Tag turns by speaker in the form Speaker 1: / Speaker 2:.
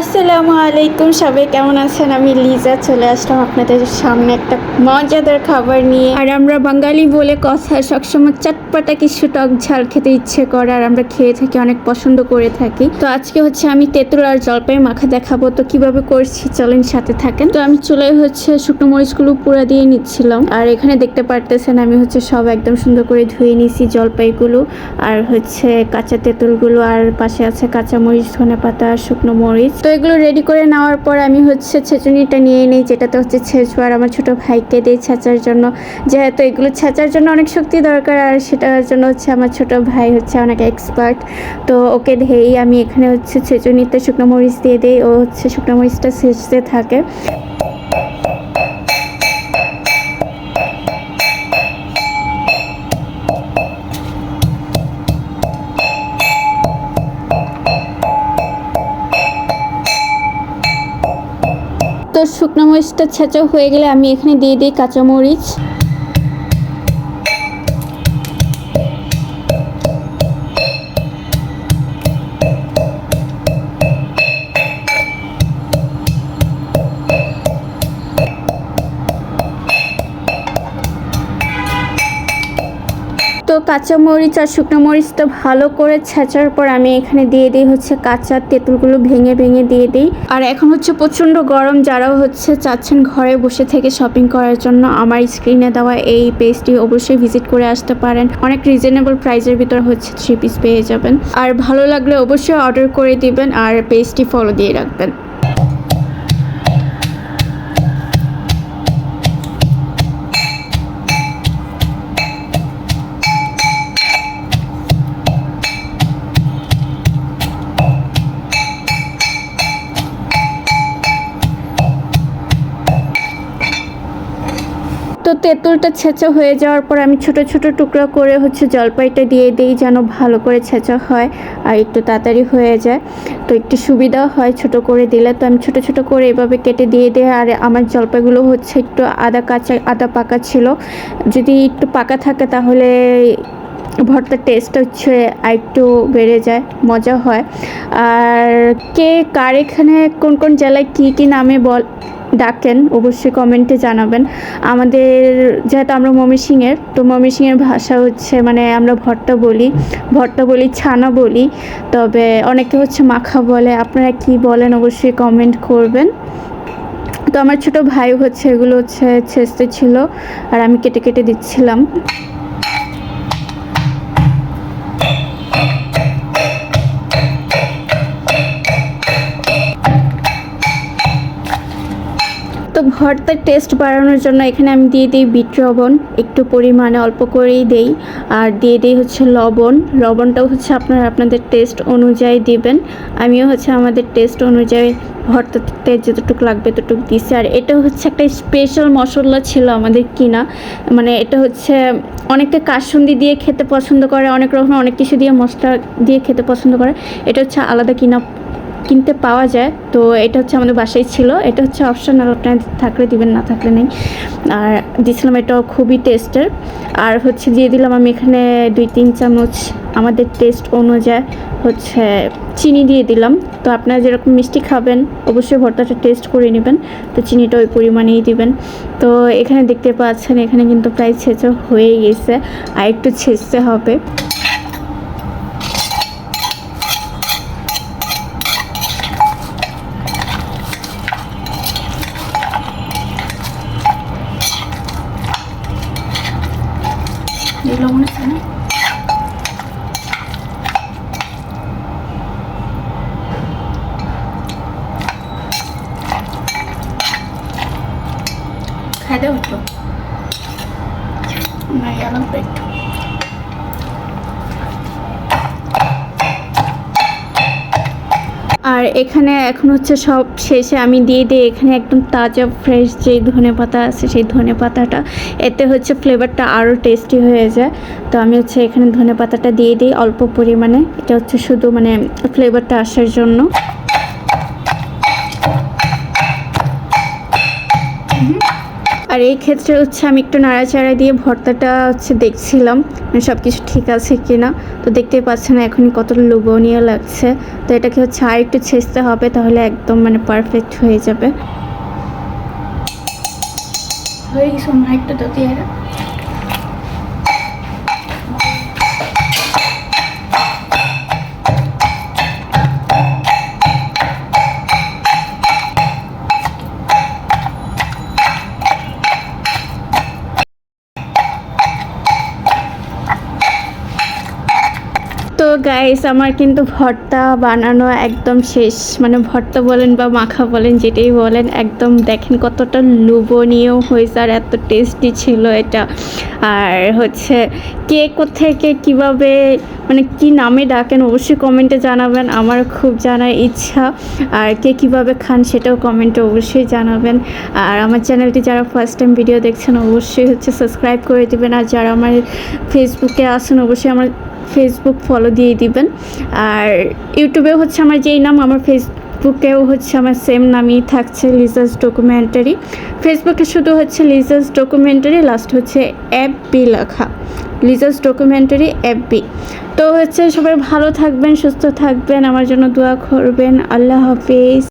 Speaker 1: আসসালামু আলাইকুম, সবাই কেমন আছেন? আমি লিজা, চলে আসলাম আপনাদের সামনে একটা মজাদার খাবার নিয়ে। আর আমরা বাঙালি বলে কথা সবসময় চটপটা কিছু টক ঝাল খেতে ইচ্ছে করে, আর আমরা খেয়ে থাকি, অনেক পছন্দ করে থাকি। তো আজকে হচ্ছে আমি তেঁতুল আর জলপাই মাখা দেখাবো। তো কীভাবে করছি, চলেন সাথে থাকেন। তো আমি চলে হচ্ছে শুকনো মরিচগুলো পুরা দিয়ে নিচ্ছিলাম। আর এখানে দেখতে পারতেছেন, আমি হচ্ছে সব একদম সুন্দর করে ধুয়ে নিছি জলপাইগুলো। আর হচ্ছে কাঁচা তেঁতুলগুলো, আর পাশে আছে কাঁচা মরিচ ধনে পাতা আর শুকনো মরিচ। তো এগুলো রেডি করে নেওয়ার পর আমি হচ্ছে ছেঁচুনিটা নিয়ে নিই, যেটাতে হচ্ছে ছেঁচু আর আমার ছোটো ভাইকে দিই ছেঁচার জন্য। যেহেতু এগুলো ছেঁচার জন্য অনেক শক্তি দরকার, আর সেটার জন্য হচ্ছে আমার ছোট ভাই হচ্ছে অনেক এক্সপার্ট তো ওকে ধেই আমি এখানে হচ্ছে ছেঁচুনিতে শুকনো মরিচ দিয়ে দিই, ও হচ্ছে শুকনো মরিচটা ছেঁচতে থাকে। শুকনো মরিচটা ছেঁচা হয়ে গেলে আমি এখানে দিয়ে দিই কাঁচা তো কাঁচা মরিচ আর শুকনো মরিচ তো ভালো করে ছেঁচার পর আমি এখানে দিয়ে দিই হচ্ছে কাঁচা তেঁতুলগুলো ভেঙে ভেঙে দিয়ে দিই। আর এখন হচ্ছে প্রচণ্ড গরম, যারাও হচ্ছে চাচ্ছেন ঘরে বসে থেকে শপিং করার জন্য আমার স্ক্রিনে দেওয়া এই পেজটি অবশ্যই ভিজিট করে আসতে পারেন। অনেক রিজনেবল প্রাইসের ভিতর হচ্ছে থ্রি পিস পেয়ে যাবেন। আর ভালো লাগলে অবশ্যই অর্ডার করে দিবেন আর পেজটি ফলো দিয়ে রাখবেন। তেঁতুলটা ছেঁচা হয়ে যাওয়ার পর আমি ছোট ছোট টুকরা করে হচ্ছে জলপাইটা দিয়ে দিই যেন ভালো করে ছেঁচা হয় আর একটু তাড়াতাড়ি হয়ে যায়। তো একটু সুবিধা হয় ছোট করে দিলে। তো আমি ছোট ছোট করে এভাবে কেটে দিয়ে দিই আর আমার জলপাইগুলো হচ্ছে একটু আদা কাঁচা, আদা পাকা ছিল। যদি একটু পাকা থাকে তাহলে ভর্তার টেস্ট হচ্ছে আর একটু বেড়ে যায়, মজা হয়। আর কে, কার এখানে কোন কোন জেলায় কী কী নামে বল ডাকেন অবশ্যই কমেন্টে জানাবেন। আমাদের, যেহেতু আমরা ময়মনসিংহের তো ময়মনসিংহের ভাষা হচ্ছে মানে আমরা ভর্তা বলি ভর্তা বলি, ছানা বলি, তবে অনেকে হচ্ছে মাখা বলে, আপনারা কি বলেন অবশ্যই কমেন্ট করবেন। তো আমার ছোট ভাই হচ্ছে, এগুলো হচ্ছে ছেঁচতে ছিল, আর আমি কেটে কেটে দিচ্ছিলাম। ভর্তার টেস্ট বাড়ানোর জন্য এখানে আমি দিয়ে দিই বিট লবণ, একটু পরিমাণে অল্প করেই দেই। আর দিয়ে দিই হচ্ছে লবণ। লবণটাও হচ্ছে আপনারা আপনাদের টেস্ট অনুযায়ী দিবেন। আমিও হচ্ছে আমাদের টেস্ট অনুযায়ী ভর্তাতে যতটুকু লাগবে ততটুকু দিছি। আর এটা হচ্ছে একটা স্পেশাল মশলা ছিল আমাদের কিনা। মানে এটা হচ্ছে অনেকে কাসুন্দি দিয়ে খেতে পছন্দ করে, অনেক রকম অনেক কিছু দিয়ে মশলা দিয়ে খেতে পছন্দ করে। এটা হচ্ছে আলাদা কিনা কিনতে পাওয়া যায়। তো এটা হচ্ছে আমাদের বাসায় ছিল। এটা হচ্ছে অপশনাল আপনার থাকলে দিবেন, না থাকলে নেই। আর দিয়েছিলাম এটাও খুবই টেস্টের আর হচ্ছে দিয়ে দিলাম আমি এখানে দুই, তিন চামচ। আমাদের টেস্ট অনুযায়ী হচ্ছে চিনি দিয়ে দিলাম। তো আপনারা যেরকম মিষ্টি খাবেন, অবশ্যই ভর্তাটা টেস্ট করে নেবেন। তো চিনিটা ওই পরিমাণেই দিবেন। তো এখানে দেখতে পাচ্ছেন, এখানে কিন্তু প্রায় ছেঁচো হয়ে গেছে। আর একটু ছেঁচতে হবে। এগুলো মনে হচ্ছে না খাই দেবো তো আর এখানে এখন হচ্ছে সব শেষে আমি দিয়ে দিই, এখানে একদম তাজা ফ্রেশ যে ধনে পাতা আছে সেই ধনে পাতাটা। এতে হচ্ছে ফ্লেভারটা আরও টেস্টি হয়ে যায়। তো আমি হচ্ছে এখানে ধনে পাতাটা দিয়ে দিই অল্প পরিমাণে। এটা হচ্ছে শুধু মানে ফ্লেভারটা আসার জন্য। আর এই ক্ষেত্রে হচ্ছে আমি একটু নাড়াচাড়া দিয়ে ভর্তাটা হচ্ছে দেখছিলাম মানে সব কিছু ঠিক আছে কি না তো দেখতে পাচ্ছেন এখন কত লোভনীয় লাগছে। তো এটাকে হচ্ছে আর একটু ছেঁচতে হবে, তাহলে একদম মানে পারফেক্ট হয়ে যাবে। হয়ে গেছে তো গাইস আমার কিন্তু ভর্তা বানানো একদম শেষ। মানে ভর্তা বলেন বা মাখা বলেন, যেটাই বলেন, একদম দেখেন কতটা লোভনীয় হয়েছে আর এত টেস্টি ছিল এটা। আর হচ্ছে, কে থেকে কীভাবে মানে কি নামে ডাকেন অবশ্যই কমেন্টে জানাবেন, আমার খুব জানার ইচ্ছা। আর কে কীভাবে খান সেটাও কমেন্টে অবশ্যই জানাবেন। আর আমার চ্যানেলটি যারা ফার্স্ট টাইম ভিডিও দেখছেন, অবশ্যই হচ্ছে সাবস্ক্রাইব করে দেবেন। আর যারা আমার ফেসবুকে আসেন অবশ্যই আমার ফেসবুক ফলো দিয়ে দিবেন। আর ইউটিউবেও হচ্ছে আমার যেই নাম, আমার ফেসবুকেও হচ্ছে আমার সেম নামই থাকছে লিজাস ডকুমেন্টারি ফেসবুকে শুধু হচ্ছে লিজাস ডকুমেন্টারি লাস্ট হচ্ছে অ্যাপ বি লেখা। লিজাস ডকুমেন্টারি অ্যাপ বি তো হচ্ছে সবাই ভালো থাকবেন, সুস্থ থাকবেন, আমার জন্য দোয়া করবেন। আল্লাহ হাফিজ।